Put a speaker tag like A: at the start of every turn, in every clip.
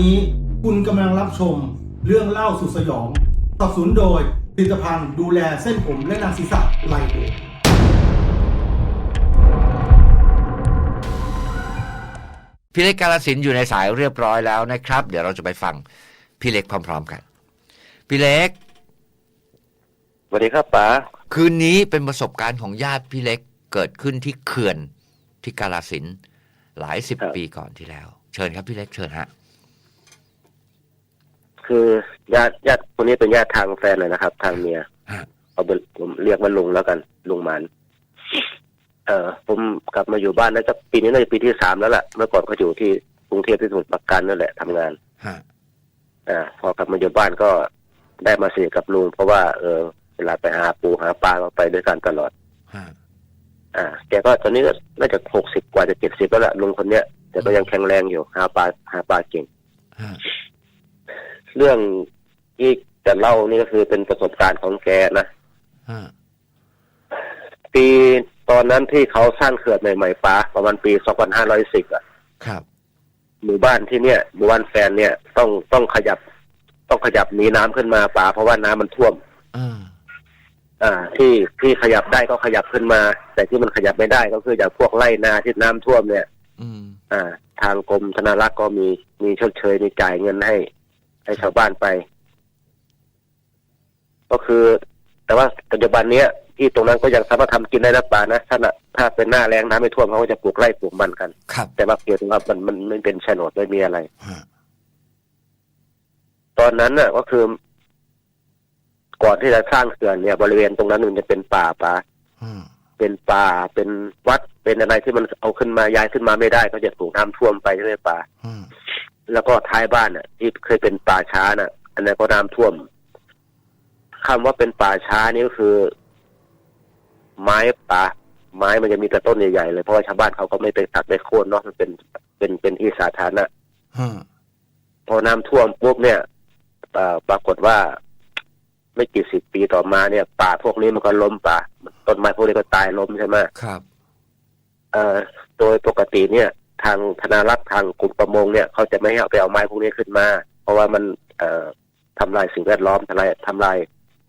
A: นี้คุณกำลังรับชมเรื่องเล่าสุดสยองสนับสนุนโดยผลิตภัณฑ์ดูแลเส้นผมและหนังศีรษะไลโอ
B: พี่เล็กกาลสินธุ์อยู่ในสายเรียบร้อยแล้วนะครับ เดี๋ยวเราจะไปฟังพี่เล็กพร้อม ๆ กัน พี่เล็ก
C: สวัสดีครับป๋า
B: คืนนี้เป็นประสบการณ์ของญาติพี่เล็กเกิดขึ้นที่เขื่อนที่กาลสินธุ์หลายสิบปีก่อนที่แล้ว เชิญครับพี่เล็กเชิญฮะ
C: คือญาติญาติคนนี้เป็นญาติทางแฟนเลยนะครับ ทางเมีย
B: ฮะ
C: เอาเป็นผมเรียกว่าลุงแล้วกันลุงหมันเอ่อผมกลับมาอยู่บ้านน่าจะปีนี้น่าจะปีที่สามแล้วล่ะเมื่อก่อนเขาอยู่ที่กรุงเทพที่สมุทรปราการนั่นแหละทำงาน
B: ฮะ
C: อ่าพอกลับมาอยู่บ้านก็ได้มาสนิทกับลุงเพราะว่าเออเวลาไปหาปูหาปลาก็ไปด้วยกันตลอด
B: ฮะ
C: อ่าแกก็ตอนนี้ก็น่าจะหกสิบกว่าจะเจ็ดสิบแล้วล่ะลุงคนเนี้ยแต่ก็ยังแข็งแรงอยู่หาปลาหาปลาเก่ง
B: ฮะ
C: เรื่องที่จะเล่านี่ก็คือเป็นประสบการณ์ของแกนะ
B: ฮะ
C: ปีตอนนั้นที่เขาสร้างเขื่อนใหม่ๆป้าประมาณปี2510อะ
B: ครับ
C: หมู่บ้านที่เนี่ยหมู่บ้านแฟนเนี่ยต้องต้องขยับ ต้องขยับหนีน้ำขึ้นมาป้าเพราะว่าน้ำมันท่วม
B: อ่า
C: อ่า ที่ที่ขยับได้ก็ขยับขึ้นมา แต่ที่มันขยับไม่ได้ก็คืออย่างพวกไร่นาที่น้ำท่วมเนี่ย
B: อืม
C: อ่า ทางกรมธนารักษ์ก็มีมีชดเชยมีจ่ายเงินให้ ให้ชาวบ้านไป ก็คือ แต่ว่าปัจจุบันเนี้ยที่ตรงนั้นก็ยังสามารถทำกินได้นะป่านะถ้าน่ะถ้าเป็นหน้าแรงน้ำไม่ท่วมเขาก็จะปลูกไร่ปลูกมันกัน
B: ครับ
C: แต่ว่าเพียงว่ามันมันไม่เป็นโฉนดไม่มีอะไร
B: ฮะ
C: ตอนนั้นน่ะ ก็คือ ก่อนที่จะสร้างเขื่อนเนี่ย บริเวณตรงนั้นมันจะเป็นป่าป่า
B: อืม
C: เป็นป่าเป็นวัดเป็นอะไรที่มันเอาขึ้นมาย้ายขึ้นมาไม่ได้ ก็จะถูกน้ำท่วมไปใช่ไหมป่า
B: อืม
C: แล้วก็ท้ายบ้านน่ะ ที่เคยเป็นป่าช้าน่ะ อันนั้นก็น้ำท่วมคำว่าเป็นป่าช้านี่ก็คือ ไม้ป่าไม้มันจะมีแต่ต้นใหญ่ๆเลยเพราะว่าชาวบ้านเขาก็ไม่ไปตัดไปโค่นเนาะมันเป็นเป็นเป็นที่สาธารณะ
B: ฮะ
C: พอน้ำท่วมปุ๊บเนี่ยเอ่อปรากฏว่า ไม่กี่สิบปีต่อมาเนี่ย ป่าพวกนี้มันก็ล้มป่าต้นไม้พวกนี้ก็ตายล้มใช่ไหม
B: ครับ
C: เอ่อโดยปกติเนี่ย ทางธนารักษ์ทางกลุ่มประมงเนี่ยเขาจะไม่ให้เอาไปเอาไม้พวกนี้ขึ้นมา เพราะว่ามันเอ่อทำลายสิ่งแวดล้อมทำลายทำลาย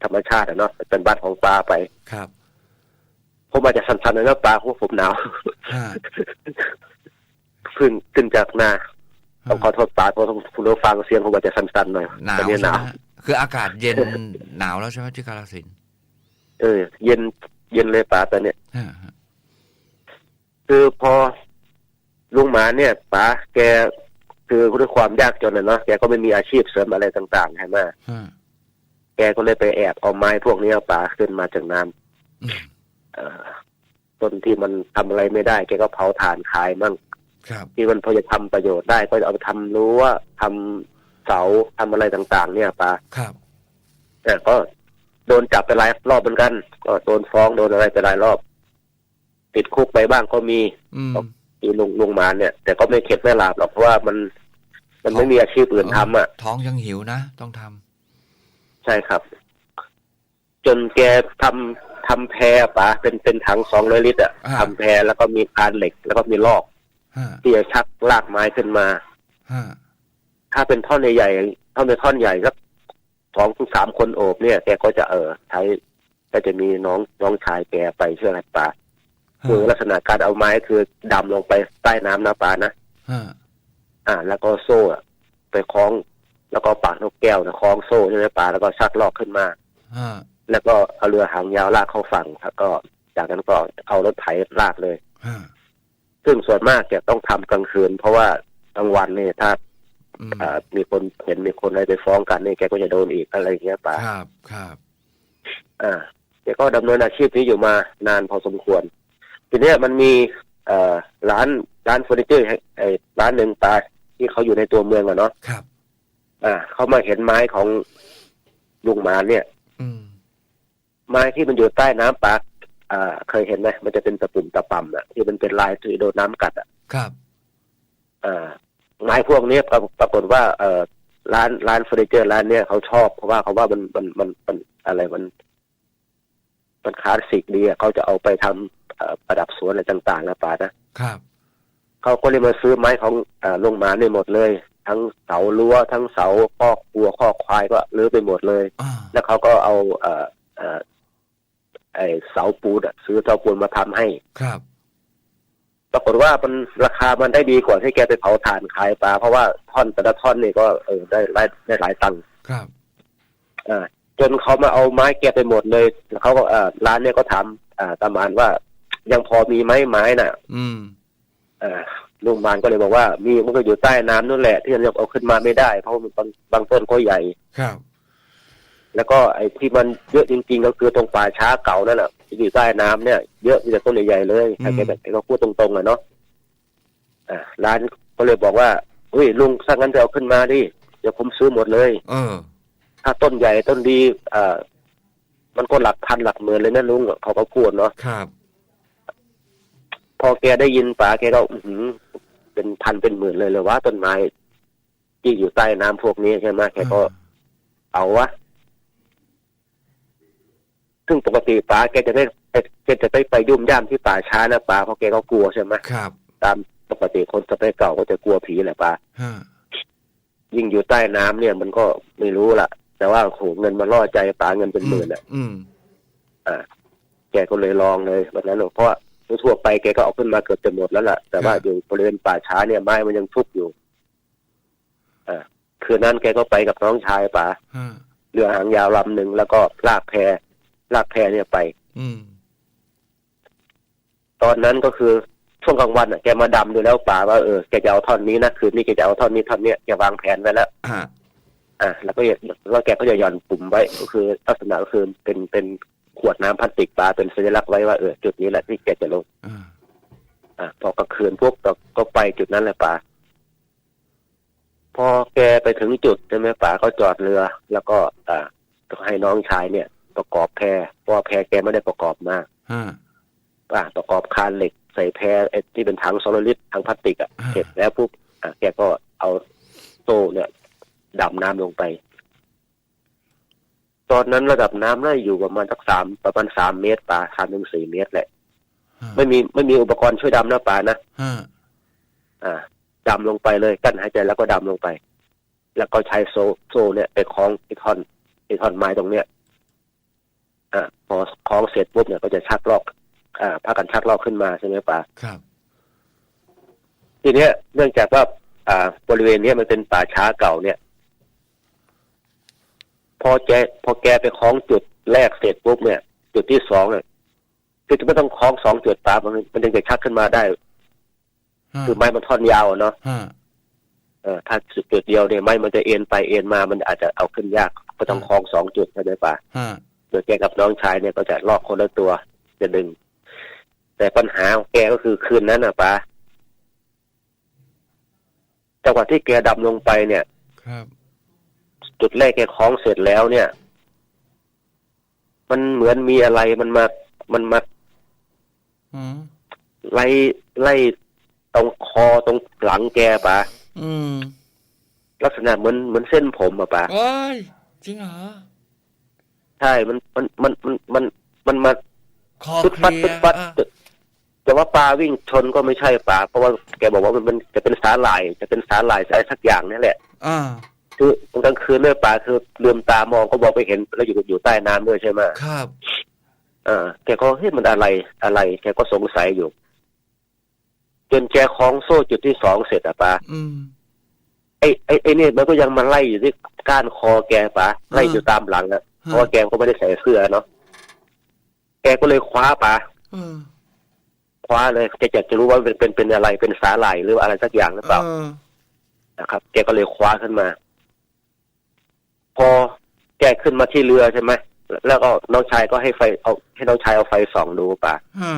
C: ธรรมชาติอะเนาะเป็นบ้านของปลาไป
B: ครับ
C: ผมอาจจะสันๆเลยนะปลาพวกผมหนาว
B: ฮะ
C: เพิ่งขึ้นจากนาต้องขอโทษปลาเพราะคุณผู้ฟังเสียงผมอาจจะสันๆหน่อย
B: หนาว
C: ตอนนี้
B: ใช่
C: ห
B: ไหม
C: นาว
B: ฮะคืออากาศเย็นหนาวแล้วใช่ไหมที่กาลสินธุ์
C: เออ เย็นเย็นเลยปลาตอนเนี้ย
B: ฮะฮะ
C: คือพอ ลุงหมาเนี่ยป๋าแกคือด้วยความยากจนนะเนาะแกก็ไม่มีอาชีพเสริมอะไรต่างๆใช่ไหม
B: ฮะ
C: แกก็เลยไปแอบเอาไม้พวกนี้เอาป๋าขึ้นมาจากน้ำ
B: อืม
C: เอ่อต้นที่มันทำอะไรไม่ได้ แกก็เผาถ่านขายมั่ง
B: ครับ
C: ที่มันพอจะทำประโยชน์ได้ก็จะเอาไปทำรั้วทำเสาทำอะไรต่าง ๆ เนี่ยป๋า
B: ครับ
C: แต่ก็โดนจับไปหลายรอบเหมือนกัน ก็โดนฟ้องโดนอะไรไปหลายรอบ ติดคุกไปบ้างก็มี
B: อืม
C: อีลุงลุงหมาเนี่ย แต่ก็ไม่เข็ดไม่หลาบหรอกเพราะว่ามัน มันไม่มีอาชีพอื่นทำอะ
B: ท้องยังหิวนะ ต้องทำ
C: ใช่ครับ จนแกทำทำแพรปะเป็นเป็นถังสองร้อยลิตรอะ
B: อ่า
C: ทำแพรแล้วก็มีคานเหล็ก แล้วก็มีลอก
B: ฮะ
C: ที่จะชักลากไม้ขึ้นมา
B: ฮะ
C: ถ้าเป็นท่อนใหญ่ๆท่อนเป็นท่อนใหญ่สักสองถึงสามคนโอบเนี่ยแกก็จะเออใช้ก็จะมีน้องน้องชายแกไปเชื่ออะไรปลา คือลักษณะการเอาไม้คือดำลงไปใต้น้ำนะปลานะ
B: ฮะ
C: อ่า แล้วก็โซ่อะไปคล้อง แล้วก็ปากนกแก้วนะคล้องโซ่ใช่ไหมปลาแล้วก็ชักลอกขึ้นมา
B: ฮะ
C: แล้วก็เอาเรือหางยาวลากเข้าฝั่งแล้วก็จากนั้นก็เอารถไถลากเลย
B: ฮะ
C: ซึ่งส่วนมากจะต้องทำกลางคืน เพราะว่ากลางวันเนี่ยถ้า
B: อืม
C: อ่ามีคนเห็นมีคนอะไรไปฟ้องกันเนี่ยแกก็จะโดนอีกอะไรอย่างเงี้ยป่ะ
B: ครับครับ
C: อ่าแกก็ดำเนินอาชีพนี้อยู่มานานพอสมควร ทีเนี้ยมันมีเอ่อร้านร้านเฟอร์นิเจอร์ไอ้ร้านหนึ่งปลาที่เขาอยู่ในตัวเมืองอะเนาะ
B: ครับ
C: อ่าเขามาเห็นไม้ของลุงหมานเนี่ย
B: อืม
C: ไม้ที่มันอยู่ใต้น้ำปลาอ่า เคยเห็นไหมมันจะเป็นตะปุ่มตะป่ำอะที่มันเป็นลายที่โดนน้ำกัดอะ
B: ครับ
C: อ่าไม้พวกนี้ปรากปรากฏว่าเออร้านร้านเฟอร์นิเจอร์ร้านเนี้ยเขาชอบเพราะว่าเขาว่ามันมันมันมันอะไรมัน มันคลาสสิกดีอะเขาจะเอาไปทำเอ่อประดับสวนอะไรต่างๆนะป่านะครับเขาก็เลยมาซื้อไม้ของเอ่อลุงหมาเนี่ยหมดเลย ทั้งเสารั้วทั้งเสาคอกวัวคอกควายก็รื้อไปหมดเลย
B: อ่า
C: แล้วเขาก็เอาเอ่อเอ่อไอเสาปูนอะซื้อเสาปูนมาทำให้
B: ครับ
C: ปรากฏว่ามันราคามันได้ดีกว่าที่แกไปเผาถ่านขายปลาเพราะว่าท่อนแต่ละท่อนนี่ก็เออได้หลายได้หลายตังค์
B: ครับ
C: อ่า จนเขามาเอาไม้แกไปหมดเลยแล้วเขาก็เอ่อร้านเนี่ยก็ถามอ่าตามานว่า ยังพอมีไหมไม้น่ะ
B: อืม
C: อ่าลุงบานก็เลยบอกว่า มีมันก็อยู่ใต้น้ำนั่นแหละ ที่ยังเอาขึ้นมาไม่ได้ เพราะมันบางบางต้นก็ใหญ่
B: ครับ
C: แล้วก็ไอ้ที่มันเยอะจริง ๆ ก็คือตรงป่าช้าเก่านั่นแหละที่อยู่ใต้น้ำเนี่ยเยอะมีแต่ต้นใหญ่ๆเลยถ้าแกแบบแกก็พูดตรงๆอะเนาะอ่าร้านก็เลยบอกว่าอุ้ยลุงถ้างั้นจะเอาขึ้นมาดิเดี๋ยวผมซื้อหมดเลย
B: เออ
C: ถ้าต้นใหญ่ต้นดีอ่ามันก็หลักพันหลักหมื่นเลยนะลุงเขาก็พูดเนาะ
B: ครับ
C: พอแกได้ยินป๋าแกก็อื้อหือเป็นพันเป็นหมื่นเลยเลยว่าต้นไม้ที่อยู่ใต้น้ำพวกนี้ใช่ไหมแกก็เอาวะซึ่งปกติป๋าแกจะได้แกจะได้ไปยุ่มย่ามที่ป่าช้านะป๋าเพราะแกก็กลัวใช่ไหม
B: ครับ
C: ตามปกติคนสมัยเก่าก็จะกลัวผีแหละป๋า
B: ฮะ
C: ยิ่งอยู่ใต้น้ำเนี่ย มันก็ไม่รู้ละ แต่ว่าโหเงินมาล่อใจป๋าเงินเป็นหมื่นอะ
B: อืม
C: แกก็เลยลองเลยวันนั้นเพราะว่าทั่วๆไปแกก็เอาขึ้นมาเกือบจะหมดแล้วล่ะ แต่ว่า
B: ครับ
C: อยู่บริเวณป่าช้าเนี่ยไม้มันยังทุบอยู่อ่าคืนนั้นแกก็ไปกับน้องชายป่า
B: ฮะ
C: เรือหางยาวลำหนึ่งแล้วก็ลากแพลากแพเนี่ยไป
B: อืม
C: ตอนนั้นก็คือช่วงกลางวันอะแกมาดำดูแล้วป่าว่าเออแกจะเอาท่อนนี้นะคืนนี้แกจะเอาท่อนนี้ท่อนเนี้ยแกวางแผนไว้แล้ว
B: อ่า
C: อ่าแล้วก็อย่าแล้วแกก็จะหย่อนปุ่มไว้ก็คือลักษณะก็คือเป็นเป็นขวดน้ำพลาสติกปลาเป็นสัญลักษณ์ไว้ว่าเออจุดนี้แหละที่แกจะลง
B: อ่า
C: อะพอกลางคืนปุ๊บเราก็ไปจุดนั้นแหละป่าพอแกไปถึงจุดใช่ไหมป่าก็จอดเรือ แล้วก็ อ่าก็ให้น้องชายเนี่ย ประกอบแพเพราะว่าแพแกไม่ได้ประกอบมา
B: ฮะ
C: อ่าประกอบคานเหล็กใส่แพไอ้ที่เป็นถังโซลาริสถังพลาสติกอะ
B: อ่า
C: เสร็จแล้วปุ๊บอะแกก็เอาโซ่เนี่ย ดำน้ำลงไป ตอนนั้นระดับน้ำน่าอยู่ประมาณสักสามประมาณสามเมตรป่าสามถึงสี่เมตรแหละ
B: ฮะ
C: ไม่มีไม่มีอุปกรณ์ช่วยดำนะป่านะ
B: ฮะ
C: อ่าดำลงไปเลยกั้นหายใจแล้วก็ดำลงไป แล้วก็ใช้โซ่โซ่เนี่ยไปคล้องไอ้ท่อนไอ้ท่อนไม้ตรงเนี้ยอ่าพอคล้องเสร็จปุ๊บเนี่ยก็จะชักลอก อ่าพากันชักลอกขึ้นมาใช่ไหมป่า
B: ครับ
C: ทีเนี้ยเนื่องจากว่าอ่าบริเวณเนี้ยมันเป็นป่าช้าเก่าเนี่ย พอแกพอแกไปคล้องจุดแรกเสร็จปุ๊บเนี่ย จุดที่สองเนี่ยคือจะไม่ต้องคล้องสองจุดป่ามันมันยังจะชักขึ้นมาได้
B: ฮะ
C: คือไม้มันท่อนยาวอะเนาะ
B: ฮะ
C: เออถ้าจุดเดียวเนี่ยไม้มันจะเอ็นไปเอ็นมามันอาจจะเอาขึ้นยากก็ต้องคล้องสองจุดใช่ไหมป่ะ
B: ฮะ
C: โดยแกกับน้องชายเนี่ยก็จะลอกคนละตัวจะดึง แต่ปัญหาของแกก็คือคืนนั้นน่ะป่ะจังหวะที่แกดำลงไปเนี่ย
B: ครับ
C: จุดแรกแกคล้องเสร็จแล้วเนี่ย มันเหมือนมีอะไรมันมา มันมา
B: อืม
C: ไล่ไล่ตรงคอตรงหลังแกป่ะ
B: อืม
C: ลักษณะเหมือนเหมือนเส้นผมอะป่ะ
B: ว้ายจริงเหรอ
C: ใช่ มัน มัน มัน มัน มันมันมา
B: คอ
C: ปึ๊ด
B: เค
C: ปัด
B: ลี
C: ปึ๊
B: ย
C: ด
B: ร์
C: ปัด
B: อะ
C: แต่แต่ว่าปลาวิ่งชนก็ไม่ใช่ปลาเพราะว่าแกบอกว่ามันเป็นจะเป็นสาหร่าย จะเป็นสาหร่ายอะไรสักอย่างนี่แหละ
B: อ่า
C: คือกลางคืนเนี่ยปลาคือลืมตามองก็บอกไปเห็นแล้วอยู่อยู่ใต้น้ำด้วยใช่ไหม
B: ครับ
C: อ่าแกก็เฮ้ยมันอะไรอะไรแกก็สงสัยอยู่ จนแกคล้องโซ่จุดที่สองเสร็จอะปลา
B: อืม
C: ไอ้ไอ้ไอ้นี่มันก็ยังมาไล่อยู่ที่ก้านคอแกปลาไล่อยู่ตามหลังอะเพราะว่าแกก็ไม่ได้ใส่เสื้อเนาะแกก็เลยคว้าปลา
B: เออ
C: คว้าเลยแกอยากจะรู้ว่าเป็นเป็นเป็นอะไรเป็นสาหร่ายหรือว่าอะไรสักอย่างหรือเปล่า
B: เออ
C: นะครับ แกก็เลยคว้าขึ้นมา พอแกขึ้นมาที่เรือใช่ไหมแล้วก็น้องชายก็ให้ไฟเอาให้น้องชายเอาไฟส่องดูป่ะ
B: ฮะ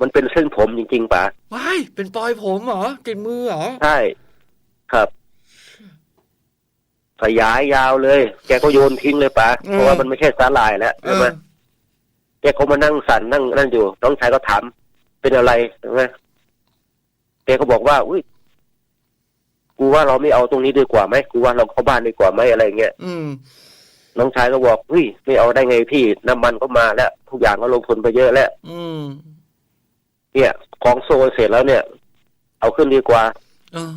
C: มันเป็นเส้นผมจริงๆป่ะ
B: ว้ายเป็นปลอยผมเหรอติดมือเหรอ
C: ใช่ครับขยายยาวเลย แกก็โยนทิ้งเลยป่ะเพราะว่ามันไม่ใช่สาหร่ายแล้ว
B: เอ
C: ใช่ไหม
B: อ
C: แกก็มานั่งสั่นนั่งนั่นอยู่ น้องชายก็ถามเป็นอะไรใช่ไหมแกก็บอกว่า อุ้ย กูว่าเราไม่เอาตรงนี้ดีกว่าไหมกูว่าเราเข้าบ้านดีกว่าไหมอะไรเงี้ย
B: อืม
C: น้องชายก็บอกอุ้ยไม่เอาได้ไงพี่น้ำมันก็มาแล้ว ทุกอย่างก็ลงทุนไปเยอะแล้ว
B: อืม
C: เนี่ยของโซนเสร็จแล้วเนี่ย เอาขึ้นดีกว่า
B: เออ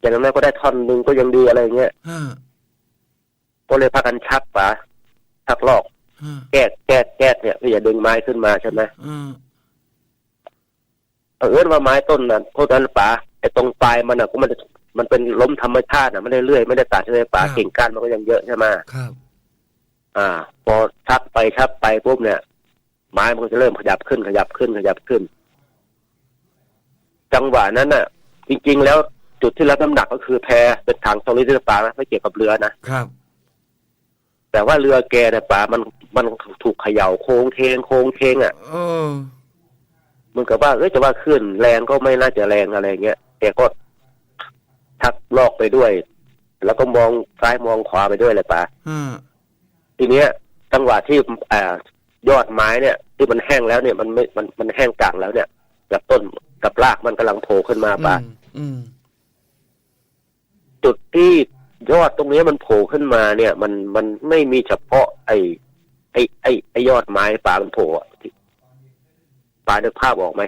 C: จอย่างนั้นก็ได้ท่อนหนึ่งก็ยังดีอะไรเงี้ย
B: ฮะ
C: ก็เลยพากันชักป๋าชักลอก
B: ฮะ
C: แก้แก้แก้เนี่ยเพื่อจะดึงไม้ขึ้นมาใช่ไหม
B: อืม
C: เออว่าไม้ต้นนั้นต้นนั้นป๋าไอ้ตรงปลายมันอะก็มันจะ มันเป็นล้มธรรมชาติอะไม่ได้เลื่อยไม่ได้ตัดใช่ไหมป๋ากิ่งก้านมันก็ยังเยอะใช่ไหม
B: ครับ
C: อ่า พอชักไปชักไปปุ๊บเนี่ย ไม้มันก็จะเริ่มขยับขึ้นขยับขึ้นขยับขึ้น จังหวะนั้นน่ะ จริง ๆ แล้วจุดที่รับน้ำหนักก็คือแพเป็นถังตรงนี้ที่ปลานะไม่เกี่ยวกับเรือนะครับ แต่ว่าเรือแกเนี่ยปลามันมันถูกเขย่าโค้งเทงโค้งเทงอะ
B: เออ
C: เหมันกับว่าเอ้ยจะว่าขึ้นแรงก็ไม่น่าจะแรงอะไรเงี้ยแกก็ ชักลอกไปด้วย แล้วก็มองซ้ายมองขวาไปด้วยเลยปลา
B: ฮะ
C: ทีเนี้ยจังหวะที่อ่ายอดไม้เนี่ย ที่มันแห้งแล้วเนี่ยมันไม่มันมันแห้งกลางแล้วเนี่ยกับต้นกับรากมันกำลังโผล่ขึ้นมาปะ
B: อืมอืม
C: จุดที่ยอดตรงนี้มันโผล่ขึ้นมาเนี่ย มันมันไม่มีเฉพาะ ไอ้ไอ้ไอ้ไอ้ยอดไม้ป่ามันโผล่อะที่ป่านึกภาพออกไหม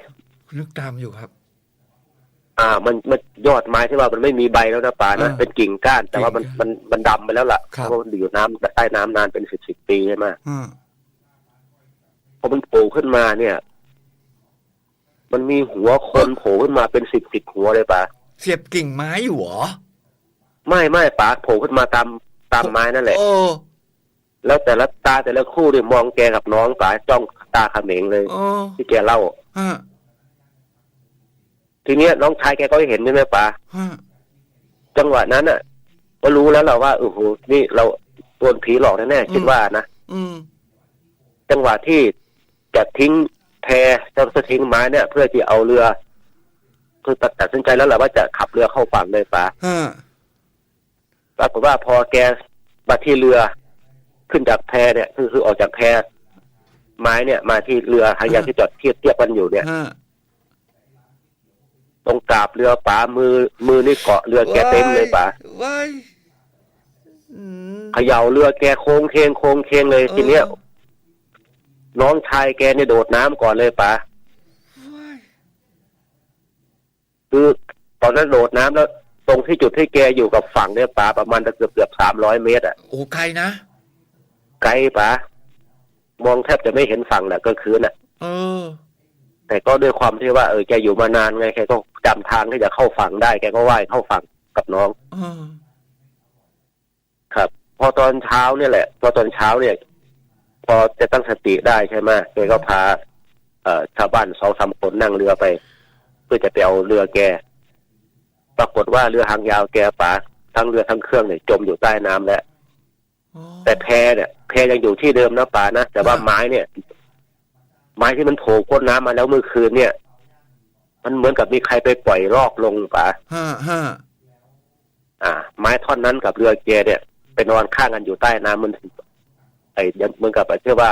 B: นึกตามอยู่ครับ
C: อ่ามันมันยอดไม้ที่ว่ามันไม่มีใบแล้วนะป่านะ
B: อ่า
C: เป็นกิ่งก้าน แต่ว่ามัน
B: กิ่งก้าน
C: มันมันดำไปแล้วล่ะ
B: ครับ
C: เพราะมันอยู่น้ำใต้น้ำนานเป็นสิบสิบปีใช่ไหม
B: ฮะ
C: พอมันโผล่ขึ้นมาเนี่ย มันมีหัวคนโผล่ขึ้นมาเป็นสิบสิบหัวเลยป่ะ
B: เสียบกิ่งไม้อยู่เหรอ
C: ไม่ไม่ป่าโผล่ขึ้นมาตามตามไม้นั่นแหละ
B: โอ้
C: แล้วแต่ละตาแต่ละคู่เนี่ยมองแกกับน้องป่าจ้องตาเขม็งเลย
B: โอ้
C: ที่แกเล่า
B: ฮะ
C: ทีเนี้ยน้องชายแกก็เห็นใช่ไหมป่า
B: ฮะ
C: จังหวะนั้นอะ ก็รู้แล้วแหละว่าโอ้โหนี่เราโดนผีหลอกแน่ๆคิดว่านะ
B: อืม
C: จังหวะที่จะทิ้งแพจะจะทิ้งไม้เนี่ย เพื่อที่เอาเรือคือตัดตัดสินใจแล้วแหละว่าจะขับเรือเข้าฝั่งเลยป่า
B: ฮะ
C: ปรากฏว่าพอแกมาที่เรือขึ้นจากแพเนี่ยคือคือออกจากแพไม้เนี่ย มาที่เรือหางยาวที่จอดเทียบเทียบกันอยู่เนี่ย
B: ฮะ
C: ตรงกราบเรือป๋ามือมือนี่เกาะเรือแกเต็มเลยป๋า
B: ว้ายอืม
C: เขย่าเรือแกโค้งเคงโค้งเคงเลย
B: เออ
C: ทีเนี้ยน้องชายแกเนี่ยโดดน้ำก่อนเลยป๋า
B: ว้าย
C: คือตอนนั้นโดดน้ำแล้ว ตรงที่จุดที่แกอยู่กับฝั่งเนี่ยป๋าประมาณเกือบเกือบสามร้อยเมตรอะ
B: โอ้ไกลนะ
C: ไกลป๋ามองแทบจะไม่เห็นฝั่งแหละก็คืนน่ะ
B: เออ
C: แต่ก็ด้วยความที่ว่าเออแกอยู่มานานไงแกก็ จำทางที่จะเข้าฝั่งได้แกก็ว่ายเข้าฝั่งกับน้อง
B: เออ
C: ครับ พอตอนเช้าเนี่ยแหละ พอตอนเช้าเนี่ย พอจะตั้งสติได้ใช่ไหมแกก็พา เอ่อชาวบ้านสองสามคนนั่งเรือไป เพื่อจะไปเอาเรือแก ปรากฏว่าเรือหางยาวแกป๋าทั้งเรือทั้งเครื่องเนี่ยจมอยู่ใต้น้ำแล้ว
B: โอ้
C: แต่แพเนี่ยแพยังอยู่ที่เดิมนะป๋านะแต่ว่า
B: อ่า
C: ไม้เนี่ย ไม้ที่มันโผล่พ้นน้ำมาแล้วเมื่อคืนเนี่ย มันเหมือนกับมีใครไปปล่อยลอกลงป๋า
B: ฮะฮะ
C: อ่า ไม้ท่อนนั้นกับเรือแกเนี่ยไปนอนข้างกันอยู่ใต้น้ำมันไอ้ยังเหมือนกับเชื่อว่า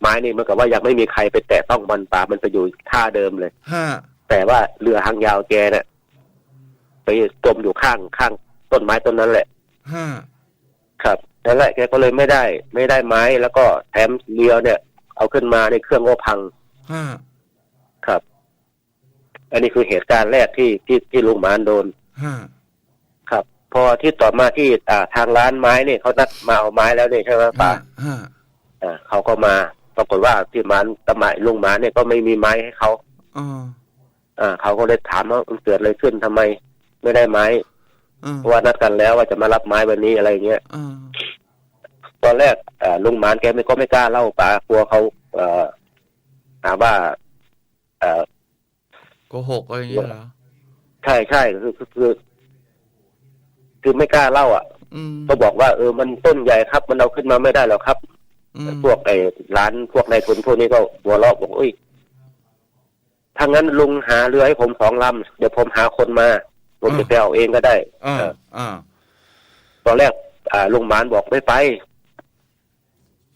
C: ไม้นี่เหมือนกับว่ายังไม่มีใครไปแตะต้องมันป่ามันไปอยู่ท่าเดิมเลย
B: ฮะ
C: แต่ว่าเรือหางยาวแกเนี่ยไปจมอยู่ข้างข้างต้นไม้ต้นนั้นแหละ
B: ฮะ
C: ครับนั่นแหละแกก็เลยไม่ได้ ไม่ได้ไม้แล้วก็แถมเรือเนี่ย เอาขึ้นมาในเครื่องก็พัง
B: ฮะ
C: ครับ อันนี้คือเหตุการณ์แรกที่ที่ที่ลุงหมานโดน
B: ฮะ
C: ครับ พอที่ต่อมาที่อ่าทางร้านไม้เนี่ยเขานัดมาเอาไม้แล้วเนี่ยใช่ไหมป่า
B: ฮะ
C: อ่าเขาก็มาปรากฏว่าที่หมันตะหมายลุงหมาเนี่ยก็ไม่มีไม้ให้เขา
B: อ๋อ
C: อ่าเขาก็เลยถามว่ามันเกิดอะไรขึ้นทำไม ไม่ได้ไม้
B: เออ
C: เพราะว่านัดกันแล้วว่าจะมารับไม้วันนี้อะไรเงี้ย
B: เออ
C: ตอนแรกอ่าลุงหมานแกไม่ก็ไม่กล้าเล่าป่ากลัวเขาเอ่อหาว่าเอ่อ
B: โก หกอะไรอย่างเงี้ยเหรอ
C: ใช่ใช่คือคือคือคือไม่กล้าเล่าอะ
B: อืม
C: ก็บอกว่าเออมันต้นใหญ่ครับ มันเอาขึ้นมาไม่ได้หรอกครับ
B: อืม
C: พวกไอ้ร้านพวกนายทุนพวกนี้ก็หัวเราะบอกเอ้ยถ้างั้นลุงหาเรือให้ผมสองลำเดี๋ยวผมหาคนมาผมจะไปเอาเองก็ได้
B: อ่า
C: เออ
B: อ่า
C: ตอนแรก อ่าลุงหมานบอกไม่ไป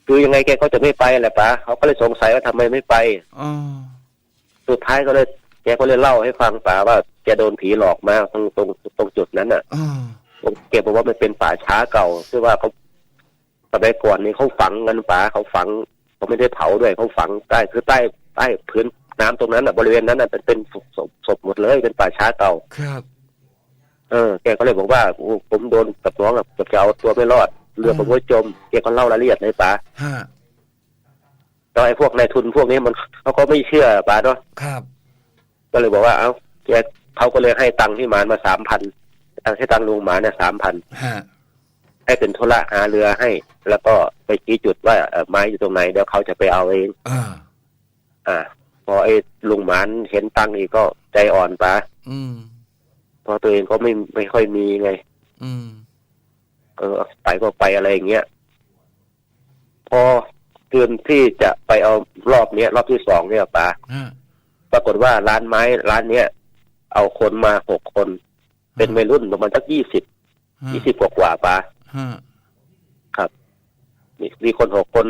C: คือยังไงแกก็จะไม่ไปแหละป้าเขาก็เลยสงสัยว่าทำไมไม่ไป
B: อ๋อ
C: สุดท้ายก็เลย แกก็เลยเล่าให้ฟังป่าว่าแกโดนผีหลอกมาตรงตรงตรงจุดนั้นน่ะ
B: อ่า
C: แกบอกว่ามันเป็นป่าช้าเก่าที่ว่าเขาสมัยก่อนนี่เขาฝังกันป่าเขาฝังเขาไม่ได้เผาด้วยเขาฝังใต้คือใต้ใต้พื้นน้ำตรงนั้นอะบริเวณนั้นอะเป็นเป็นศพศพศพหมดเลยเป็นป่าช้าเก่า
B: ครับ
C: เออแกก็เลยบอกว่าโอ้ผมโดนกับน้องอะเกือบจะเอาตัวไม่รอดเรือผมก็จมแกก็เล่ารายละเอียดให้ป๋า
B: ฮะ
C: แล้วไอ้พวกนายทุนพวกนี้มันเขาก็ไม่เชื่อป๋าเนาะ
B: ครับ
C: ก็เลยบอกว่าเอ้าแกเขาก็เลยให้ตังค์ที่หมานมาสามพันตังค์ให้ตังค์ลุงหมานเนี่ยสามพัน
B: ฮะ
C: ให้เป็นธุระหาเรือให้ แล้วก็ไปชี้จุดว่าเอ่อไม้อยู่ตรงไหนเดี๋ยวเขาจะไปเอาเอง
B: อ่า
C: อ่า พอไอ้ลุงหมานเห็นตังค์อีกก็ใจอ่อนป๋า
B: อืม
C: เพราะตัวเองก็ไม่ไม่ค่อยมีไง
B: อืม
C: เออไปก็ไปอะไรอย่างเงี้ยพอเดือนที่จะไปเอารอบเนี้ย รอบที่สองเนี่ยป๋า
B: ฮะ
C: ปรากฏว่าร้านไม้ร้านเนี้ย เอาคนมาหกคน เป็นวัยรุ่นประมาณสักยี่สิบ
B: ฮะ
C: ยี่สิบกว่าๆป๋า
B: ฮะ
C: มีมีคนหกคน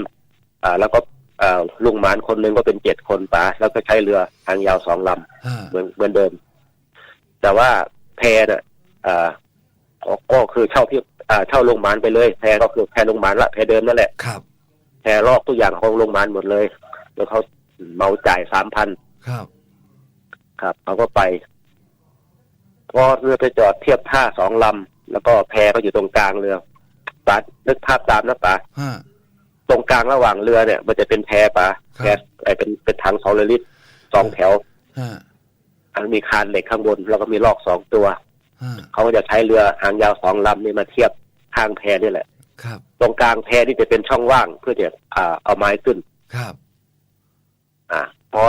C: อ่า แล้วก็อ่าลุงหมานคนหนึ่งก็เป็นเจ็ดคนป๋าแล้วก็ใช้เรือทางยาวสองลำ
B: ฮะ
C: เหมือนเหมือนเดิม แต่ว่าแพน่ะอ่าก็ก็คือเช่าพี่อ่าเช่าโรงพยาบาลไปเลยแพก็คือแพโรงพยาบาลละแพเดิมนั่นแหละ
B: ครับ
C: แพลอกทุกอย่างของโรงพยาบาลหมดเลย แล้วเขาเมาจ่ายสามพัน
B: ครับ
C: ครับเขาก็ไปพอเรือไปจอดเทียบท่าสองลำแล้วก็แพก็อยู่ตรงกลางเรือปานึกภาพตามนะป๋า
B: ฮะ
C: ตรงกลางระหว่างเรือเนี่ย มันจะเป็นแพป๋า
B: ครับ
C: แพไอเป็นเป็นถังสองลิตรสองแถว
B: ฮะ
C: อันมีคานเหล็กข้างบน แล้วก็มีลอกสองตัว
B: ฮะ
C: เขาก็จะใช้เรือหางยาวสองลำนี่มาเทียบข้างแพนี่แหละ
B: ครับ
C: ตรงกลางแพนี่จะเป็นช่องว่างเพื่อจะอ่าเอาไม้ขึ้น
B: ครับ
C: อ่าพอ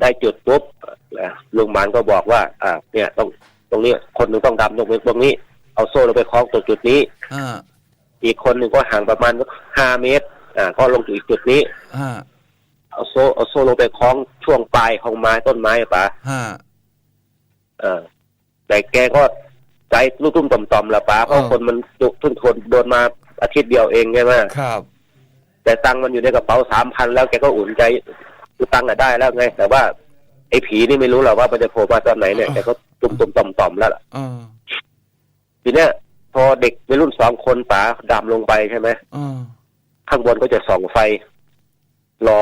C: ได้จุดปุ๊บเอ่อลุงหมานก็บอกว่าอ่าเนี่ยต้องตรงนี้คนหนึ่งต้องดำตรงนี้ตรงนี้ เอาโซ่ลงไปคล้องตรงจุดนี้
B: ฮะ
C: อีกคนหนึ่งก็ห่างประมาณห้าเมตร อ่า ก็ลงถึงอีกจุดนี้
B: ฮะ
C: เอาโซ่เอาโซ่ลงไปคล้องช่วงปลายของไม้ต้นไม้ป่ะ
B: ฮะ
C: เออแต่แกก็ใจลูกตุ้มต่อมๆละป่ะเพราะ
B: เออ
C: คนมันจุกทุนทนโดนมาอาทิตย์เดียวเองใช่ไหม
B: ครับ
C: แต่ตังค์มันอยู่ในกระเป๋าสามพันแล้วแกก็อุ่นใจ คือตังค์อะได้แล้วไง แต่ว่าไอ้ผีนี่ไม่รู้หรอกว่ามันจะโผล่มาตอนไหนเนี่ย
B: อ่า
C: แกก็ตุ่มตุ่มต่อมต่อมๆแล้วล่ะ
B: เออ
C: ทีเนี้ยพอเด็กในรุ่นสองคนป๋าดำลงไปใช่ไหม
B: เออ
C: ข้างบนก็จะส่องไฟ รอ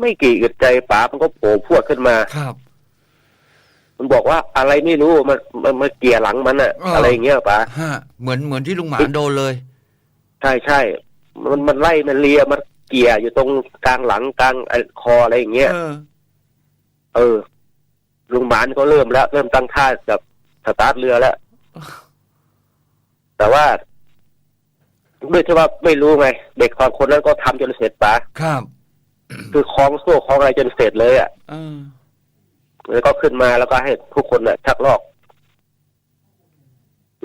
C: ไม่กี่อึดใจป๋ามันก็โผล่พรวดขึ้นมา
B: ครับ
C: มันบอกว่าอะไรไม่รู้มันมันมาเกลี่ยหลังมันอะ
B: อ่า
C: อะไรอย่างเงี้ยป๋า
B: ฮะเหมือนเหมือนที่ลุงหมานโดนเลย
C: ใช่ใช่มันมันไล่มันเลียมัน เกลี่ยอยู่ตรงกลางหลังกลางไอ้คออะไรอย่างเงี้ย
B: เออ
C: เออ ลุงหมานก็เริ่มแล้ว เริ่มตั้งท่ากับสตาร์ทเรือแล้ว แต่ว่าด้วยที่ว่าไม่รู้ไง เด็กสองคนนั้นก็ทำจนเสร็จป๋า
B: ครับ
C: คือคล้องโซ่คล้องอะไรจนเสร็จเลยอะ
B: เออ
C: แล้วก็ขึ้นมาแล้วก็ให้ทุกคนน่ะ ชักลอก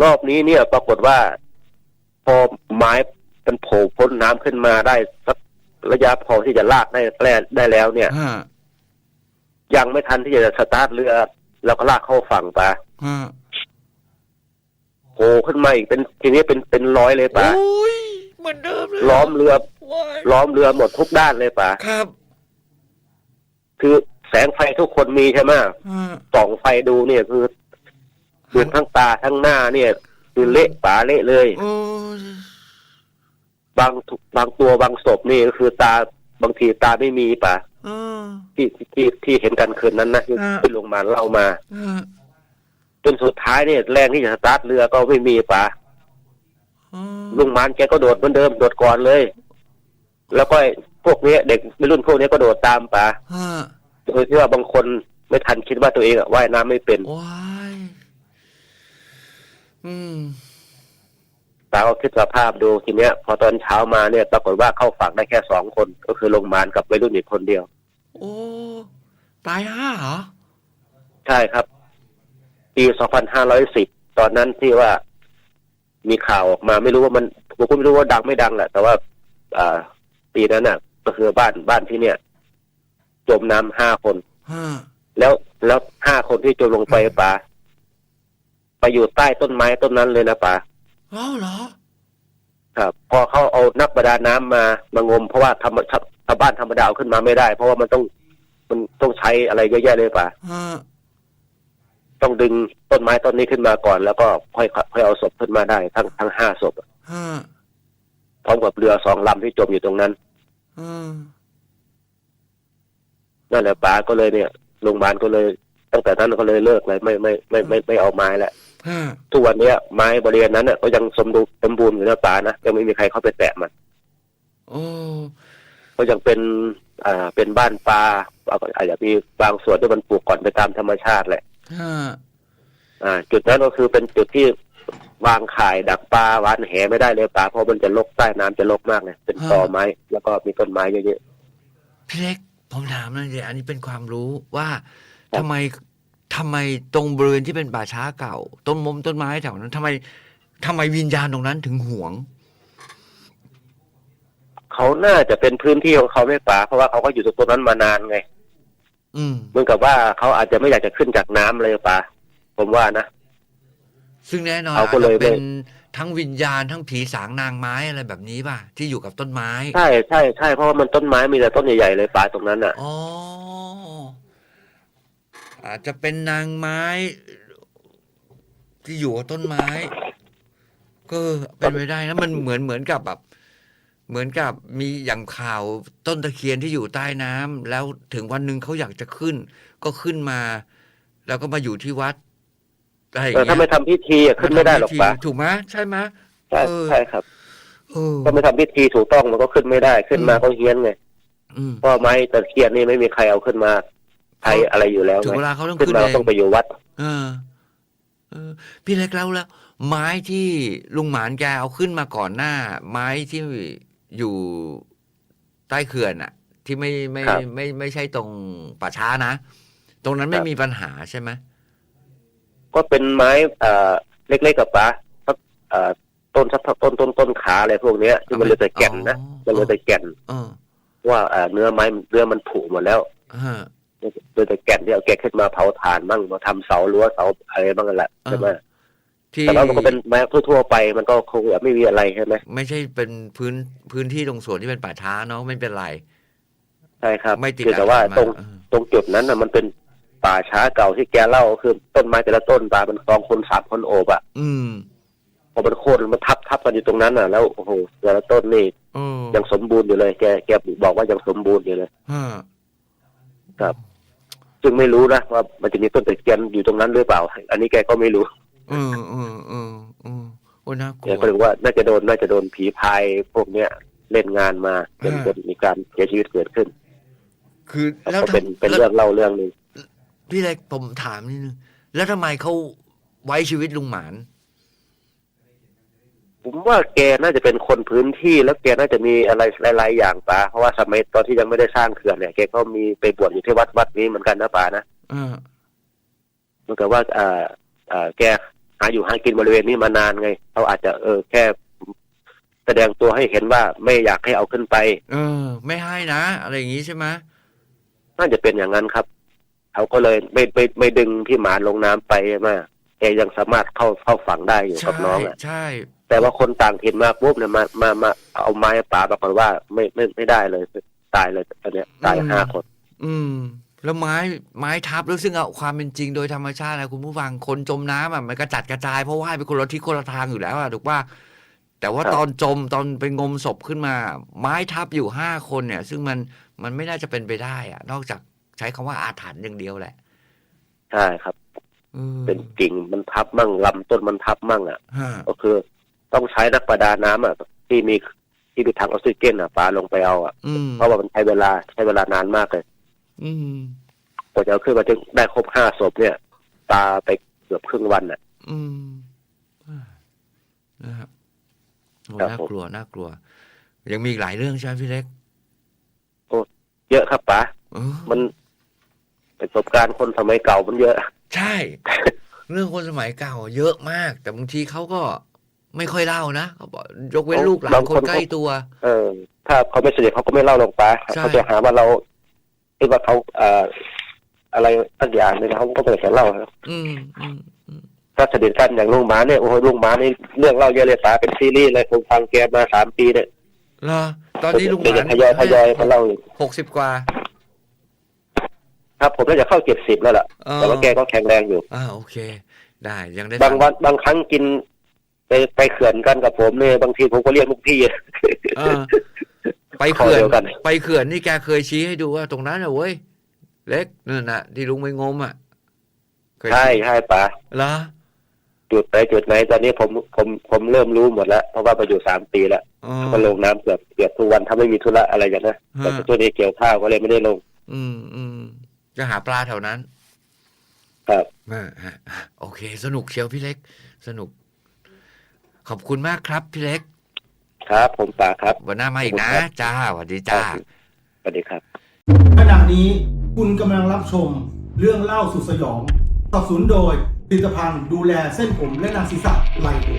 C: รอบนี้เนี่ย ปรากฏว่าพอไม้มันโผล่พ้นน้ำขึ้นมาได้สัก ระยะพอที่จะลากได้แล้ได้แล้วเนี่ย
B: ฮะ
C: ยังไม่ทันที่จะสตาร์ทเรือแล้วก็ลากเข้าฝั่งปะ
B: ฮะ
C: โผล่ขึ้นมาอีกเป็นทีนี้เป็นเป็นร้อยเลยปะ
B: โอ้ยเหมือนเดิมเลย
C: ล้อมเรือ
B: ว้าย
C: ล้อมเรือหมดทุกด้านเลยปะ
B: ครับ
C: คือแสงไฟทุกคนมีใช่ไหม
B: ฮะ
C: ส่องไฟดูเนี่ยคือคือทั้งตาทั้งหน้าเนี่ย คือเละป๋าเละเลย
B: โอ้ย
C: บางทุบางตัวบางศพนี่ก็คือตาบางทีตาไม่มีป๋า
B: เออ
C: ที่ที่ที่เห็นกันคืนนั้นนะที่
B: อ่า
C: ที่ลงมาเล่ามา
B: ฮะ
C: จนสุดท้ายเนี่ยแรงที่จะสตาร์ทเรือก็ไม่มีป๋า
B: อ๋อ
C: ลุงหมานแกก็โดดเหมือนเดิมโดดก่อนเลย แล้วก็พวกเนี้ยเด็กในรุ่นพวกเนี้ยก็โดดตามป๋า
B: ฮะ
C: โดยที่ว่าบางคนไม่ทันคิดว่าตัวเองอะว่ายน้ำไม่เป็น
B: ว้ายอืม
C: ตาก็คิดสภาพดูทีเนี้ย พอตอนเช้ามาเนี่ยปรากฏว่าเข้าฝั่งได้แค่สองคน ก็คือลงมานกับวัยรุ่นอีกคนเดียว
B: โอ้ตายห้าเหรอ
C: ใช่ครับ ปี2510ตอนนั้นที่ว่ามีข่าวออกมาไม่รู้ว่ามันผมก็ไม่รู้ว่าดังไม่ดังแหละแต่ว่า อ่า ปีนั้นน่ะ ก็คือบ้านบ้านที่เนี่ย จมน้ำห้าคน
B: ฮะ
C: แล้วแล้วห้าคนที่จมลงไปป่าไปอยู่ใต้ต้นไม้ต้นนั้นเลยนะป่า
B: เอ้าเหรอ
C: ครับ พอเขาเอานักประดาน้ำมามางม เพราะว่าทำชาวชาวบ้านธรรมดาเอาขึ้นมาไม่ได้ เพราะว่ามันต้องมันต้องใช้อะไรเยอะแยะเลยป่า
B: ฮะ
C: ต้องดึงต้นไม้ต้นนี้ขึ้นมาก่อน แล้วก็ค่อยค่อยเอาศพขึ้นมาได้ ทั้งทั้งห้าศพ
B: ฮะ
C: พร้อมกับเรือสองลำที่จมอยู่ตรงนั้น
B: ฮะ
C: นั่นแหละป้าก็เลยเนี่ยโรงพยาบาลก็เลย ตั้งแต่นั้นก็เลยเลิกเลยไม่ไม่ไม่ไม่ไม่เอาไม้แล้ว
B: ฮะ
C: ทุกวันเนี้ยไม้บริเวณนั้นน่ะก็ยังสมดุลสมบูรณ์อยู่นะป่านะยังไม่มีใครเข้าไปแตะมัน
B: โอ้
C: ก็ยังเป็นอ่าเป็นบ้านปลาอาจจะมีบางส่วนที่มันปลูกก่อนไปตามธรรมชาติแหละ
B: ฮะ
C: อ่า จุดนั้นก็คือเป็นจุดที่วางข่ายดักปลาวานแหไม่ได้เลยป่าเพราะมันจะลกใต้น้ำจะลกมากเลยเป็นตอไม้แล้วก็มีต้นไม้เยอะ
B: พี่เล็กผมถามหนะเดี๋ยวอันนี้เป็นความรู้ว่าทำไม ทำไมตรงบริเวณที่เป็นป่าช้าเก่า ต้นมมต้นไม้แถวนั้นทำไมทำไมวิญญาณตรงนั้นถึงหวง
C: ๆเขาน่าจะเป็นพื้นที่ของเขาไม่ป่าเพราะว่าเขาก็อยู่ตรงนั้นมานานไง
B: อืม
C: เหมือนกับว่าเขาอาจจะไม่อยากจะขึ้นจากน้ำเลยป่าผมว่านะ
B: ซึ่งแน่นอน
C: เขา
B: อาจ
C: ก็เล
B: จะ
C: ย
B: เป็นทั้งวิญญาณทั้งผีสางนางไม้อะไรแบบนี้ป่ะที่อยู่กับต้นไม้
C: ใช่ใช่ใช่เพราะว่ามันต้นไม้มีแต่ต้นใหญ่ๆเลยป่าตรงนั้นอะ
B: อ๋อ อาจจะเป็นนางไม้ ที่อยู่กับต้นไม้ ก็เป็นไปได้นะมันเหมือนเหมือนกับแบบ เหมือนกับมีอย่างข่าวต้นตะเคียนที่อยู่ใต้น้ำแล้วถึงวันหนึ่งเขาอยากจะขึ้น ก็ขึ้นมา แล้วก็มาอยู่ที่วัดอะไรอย่าง
C: แต่
B: เงี้ย
C: ถ้าไม่ทำพิธีอะขึ้นไม่ได้หรอกป่า
B: ถูกไหมใช่ไหม
C: ใช่
B: เออ
C: ใช่ครับ
B: เออ
C: ถ้าไม่ทำพิธีถูกต้องมันก็ขึ้นไม่ได้ขึ้นมา
B: อืม
C: ก็เฮี้ยนไง
B: อืม
C: เพราะไม้ตะเคียนนี่ไม่มีใครเอาขึ้นมา ใช้อะไรอยู่แล้ว
B: ถึง
C: ไง
B: เวลาเขาต้อง
C: ขึ้น
B: ขึ้น
C: มา
B: เอง
C: ต้องไปอยู่วัด
B: เออ เออ พี่เล็กแล้วแล้วไม้ที่ลุงหมานแกเอาขึ้นมาก่อนหน้า ไม้ที่อยู่ใต้เขื่อนอะที่ไม่ไม่
C: ครับ
B: ไม่ไม่ใช่ตรงป่าช้านะ ตรงนั้นไม่
C: ครับ
B: มีปัญหาใช่ไหม
C: ก็เป็นไม้เอ่อเล็กๆกับปะสักเอ่อต้นสักต้นต้นต้นขาอะไรพวกเนี้ยที่มันเหลือแต่แก่นนะมันเหลือแต่แก่น
B: เออ
C: ว่าเอ่อเนื้อไม้เนื้อมันผุหมดแล้ว
B: ฮะ
C: เหลือแต่แก่นที่เอาแกะขึ้นมาเผาถ่านบ้างมาทำเสารั้วเสาอะไรบ้างนั่นแหละใช่ไหม
B: ที่
C: แต่ว่ามันก็เป็นไม้ทั่วๆไป มันก็คงแบบไม่มีอะไรใช่ไหม
B: ไม่ใช่เป็นพื้นพื้นที่ตรงส่วนที่เป็นป่าช้าเนาะไม่เป็นไร
C: ใช่ครับ
B: ไม่ติด
C: คือแต่ว่า
B: อาถรรพ์
C: ตรง
B: มาก
C: ตรงจุดนั้นน่ะ มันเป็นป่าช้าเก่าที่แกเล่าคือต้นไม้แต่ละต้นตาเป็นกองคนสามคนโอบอะ
B: อืม
C: พอมันโค่นมันทับทับกันอยู่ตรงนั้นน่ะ แล้วโอ้โหแต่ละต้นนี่
B: เออ
C: ยังสมบูรณ์อยู่เลย แกแกบอกว่ายังสมบูรณ์อยู่เลย
B: ฮะ
C: ครับ ซึ่งไม่รู้นะว่ามันจะมีต้นตะเคียนอยู่ตรงนั้นหรือเปล่า อันนี้แกก็ไม่รู้
B: เออเออเออเออโอ้น่าก
C: แก
B: ลัว
C: ก็เลยว่าน่าจะโดนน่าจะโดนผีพายพวกเนี้ยเล่นงานมาจน
B: อ่า
C: จนมีการเสียชีวิตเกิดขึ้น
B: คือแล้ว
C: ก็เป็น
B: ทำ
C: เป็น
B: แล้ว
C: เรื่องเล่าเรื่องหนึง
B: พี่เล็กผมถามนิดนึงแล้วทำไมเขาไว้ชีวิตลุงหมาน
C: ผมว่าแกน่าจะเป็นคนพื้นที่แล้วแกน่าจะมีอะไรหลายๆอย่างปาเพราะว่าสมัยตอนที่ยังไม่ได้สร้างเขื่อนเนี่ยแกก็มีไปบวชอยู่ที่วัดวัดนี้เหมือนกันนะปานะ
B: อ่า
C: เหมือนกับว่าอ่าอ่าแกหาอยู่หากินบริเวณนี้มานานไงเขาอาจจะเออแค่แสดงตัวให้เห็นว่าไม่อยากให้เอาขึ้นไป
B: เออ ไม่ให้นะ อะไรอย่างงี้ใช่ไหม
C: น่าจะเป็นอย่างนั้นครับเขาก็เลยไม่ไม่ไม่ดึงพี่หมานลงน้ำไปใช่ไหมแกยังสามารถเข้าเข้าฝั่งได้อยู่
B: ใช่
C: กับน้องอะ
B: ใช่
C: แต่ว่าคนต่างถิ่นมาปุ๊บเนี่ยมามามาเอาไม้ป่าปรากฏว่าไม่ไม่ไม่ได้เลยตายเลยอันเนี้ยตายห้าคน
B: อืม แล้วไม้ไม้ทับแล้วซึ่งเอาความเป็นจริงโดยธรรมชาตินะคุณผู้ฟังคนจมน้ำอะมันกระจัดกระจายเพราะว่ายไปคนละทิศคนละทางอยู่แล้วอะถูกป่ะแต่ว่า
C: ครับ
B: ตอนจมตอนไปงมศพขึ้นมา ไม้ทับอยู่ห้าคนเนี่ย ซึ่งมันมันไม่น่าจะเป็นไปได้อะ นอกจากใช้คำว่าอาถรรพ์อย่างเดียวแหละ
C: ใช่ครับ
B: ออ
C: เป็นกิ่งมันทับมั่งลำต้นมันทับมั่งอะ
B: ฮะ
C: ก็คือ ต้องใช้นักประดาน้ำอะที่มีที่มีถังออกซิเจนอะปาลงไปเอาอะ
B: อืม
C: เพราะว่ามันใช้เวลาใช้เวลานานมากเลย
B: อืม
C: กว่าจะเอาขึ้นมาจึงได้ครบห้าศพเนี่ย ตาไปเกือบครึ่งวันอะ
B: อืมอ่านะครับโอ้
C: ครับ
B: น่า
C: ผม
B: กลัวน่ากลัว ยังมีอีกหลายเรื่องใช่ไหมพี่เล็ก
C: เยอะครับป๋า
B: เออ
C: มันประสบการณ์คนสมัยเก่ามันเยอะ
B: ใช่ เรื่องคนสมัยเก่า เยอะมาก แต่บางทีเขาก็ ไม่ค่อยเล่านะเขาบอกยกเว้นลูกหลาน
C: บาง
B: ค
C: คนน
B: ใกล้ตัว
C: เออ ถ้าเขาไม่สนิทเขาก็ไม่เล่าลงป๋า
B: ใช่
C: เขาจะหาว่าเราคิดว่าเขาเอ่ออะไรตั้งอย่างหนึงเขาก็ไม่ได้เล่าครับ
B: อืมอืมอืม
C: ถ้าสนิทกันอย่างลุงหมาเนี่ยโอ้โหลุงหมานี่เรื่องเล่าเยอะเลยป๋าเป็นซีรีส์เลยผมฟังแกมาสามปีเนี่ย
B: เหรอตอนนี้ลุงห
C: เดี๋ยว
B: มา
C: จะทยอยทยอยมาเล่าอีก
B: หกสิบกว่า
C: ครับผมน่าจะเข้าเจ็ดสิบแล้วล่ะ
B: เออ
C: แต่ว่าแกก็แข็งแรงอยู่
B: อ่าโอเค ได้ยังได้
C: บาง
B: ฟั
C: วันบางครั้งกิน ไปไปเขื่อนกันกับผมเนี่ยบางทีผมก็เรียกลูกพี่
B: เออไปเขื่อน
C: ข้อเดียวกัน
B: ไปเขื่อนนี่แกเคยชี้ให้ดูว่า ตรงนั้นน่ะเว้ยเล็กนั่นน่ะ ที่ลุงไปงมอะย
C: ใช่ใช่ป๋า
B: เหรอ
C: จุดไหนจุดไหนตอนนี้ผมผมผมเริ่มรู้หมดแล้ว เพราะว่ามาอยู่สามปีแล้ว
B: อ๋อ
C: ก็ลงน้ำเกือบเกือบทุกวันถ้าไม่มีธุระอะไรกันนะ
B: ฮะ
C: แต่ตัวนี้เกี่ยวข้าวก็เลยไม่ได้ลง
B: อืมอืมจะหาปลาแถวนั้น
C: ครับ
B: อ่าฮะโอเค สนุกเชียวพี่เล็ก สนุก ขอบคุณมากครับพี่เล็ก
C: ครับผมป๋าครับ
B: วันหน้ามาอีกนะ
C: ขอบคุณครับ
B: จ้าสวัสดีจ้า
C: สวัสดีครับ
A: ขณะนี้คุณกำลังรับชมเรื่องเล่าสุดสยองสนับสนุนโดยผลิตภัณฑ์ดูแลเส้นผมและหนังศีรษะไลโอ